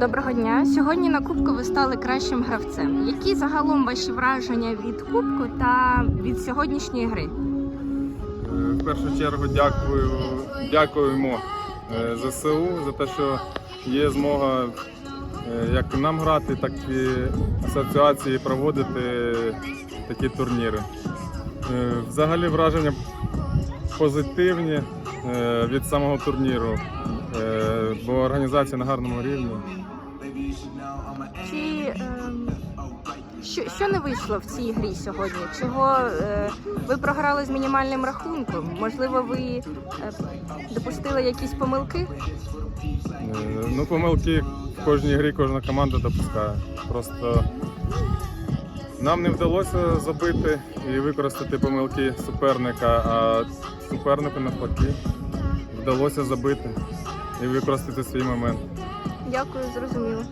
Доброго дня. Сьогодні на кубку ви стали кращим гравцем. Які загалом ваші враження від кубку та від сьогоднішньої гри? В першу чергу дякую, дякуємо е, ЗСУ за те, що є змога е, як нам грати, так і асоціації проводити такі турніри. Е, Взагалі враження позитивні від самого турніру, е, бо організація на гарному рівні. Чи ем, що, що не вийшло в цій грі сьогодні? Чого е, ви програли з мінімальним рахунком? Можливо, ви е, допустили якісь помилки? Е, Ну, помилки в кожній грі кожна команда допускає. Просто нам не вдалося забити і використати помилки суперника, а супернику навпаки вдалося забити і використати свій момент. Дякую, зрозуміло.